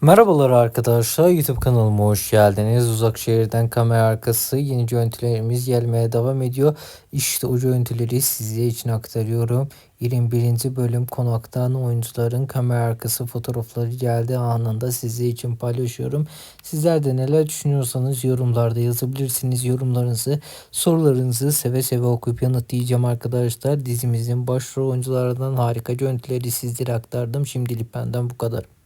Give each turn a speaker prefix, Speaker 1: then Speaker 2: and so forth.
Speaker 1: Merhabalar arkadaşlar YouTube kanalıma hoş geldiniz. Uzak şehirden kamera arkası yeni görüntülerimiz gelmeye devam ediyor. İşte o görüntüleri sizler için aktarıyorum. 21. bölüm konaktan oyuncuların kamera arkası fotoğrafları geldi anında sizler için paylaşıyorum. Sizler de neler düşünüyorsanız yorumlarda yazabilirsiniz. Yorumlarınızı, sorularınızı seve seve okuyup yanıtlayacağım arkadaşlar. Dizimizin başrol oyuncularından harika görüntüleri sizlere aktardım. Şimdilik benden bu kadar.